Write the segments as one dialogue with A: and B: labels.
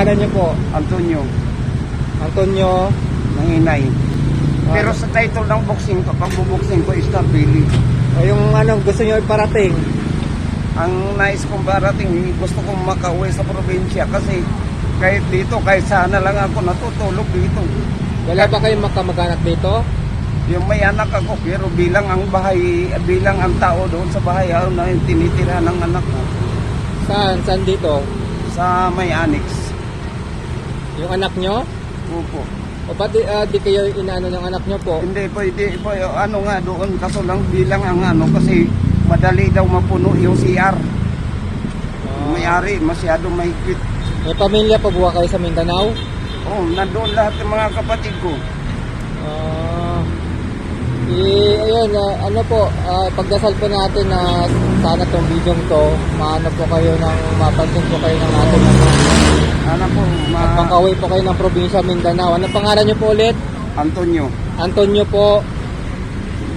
A: pangalan niyo po?
B: Antonio,
A: Antonio.
B: Mahinay.
A: Ah.
B: Pero sa title ng boxing ko, pag buboxing ko is Billy.
A: O yung anong gusto niyo iparating?
B: Ang nais kong barating, gusto kong makauwi sa probinsya kasi kahit dito, kahit sana lang ako natutulog dito.
A: Wala ba kayong makamag-anak dito?
B: Yung may anak ako, pero bilang ang bahay, bilang ang tao doon sa bahay, ano na yung tinitira ng anak ko
A: Saan? Saan dito?
B: sa may annex.
A: Yung anak nyo?
B: Opo.
A: O ba't di, ah, di kayo inaano ng anak nyo po?
B: Hindi pwede po, ano nga doon, kaso lang bilang ang ano, kasi madali daw mapuno yung CR.
A: Ah,
B: May-ari, masyado mahigpit.
A: may pamilya pa buha kayo sa Mindanao?
B: Oh, nandoon lahat ng mga kapatid ko.
A: Ah, eh, ayun, ah, ano po, ah, pagdasal po natin na sana tong video to, maano po kayo ng, mapansin po kayo ng ating ano,
B: Ano po,
A: at
B: ma
A: makauwi po kayo ng probinsya Mindanao. Ano pangalan nyo po ulit?
B: Antonio,
A: Antonio po,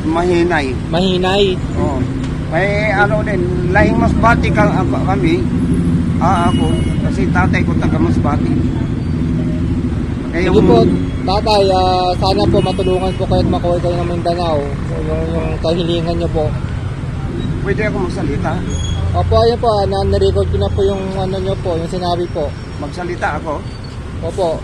B: mahinay.
A: Mahinay.
B: Oh. May ano din, lahing masbati ka, kami. Ah, ako. Kasi tatay ko taga masbati. Eh,
A: Sige po, tatay, ah, sana po matulungan po kayo at makauwi kayo ng Mindanao. Yung, yung kahilingan nyo po.
B: Pwede ako magsalita?
A: Opo, ayun po, ah, na- na-record ko na po yung ano nyo po, yung sinabi po.
B: Magsalita ako?
A: Opo,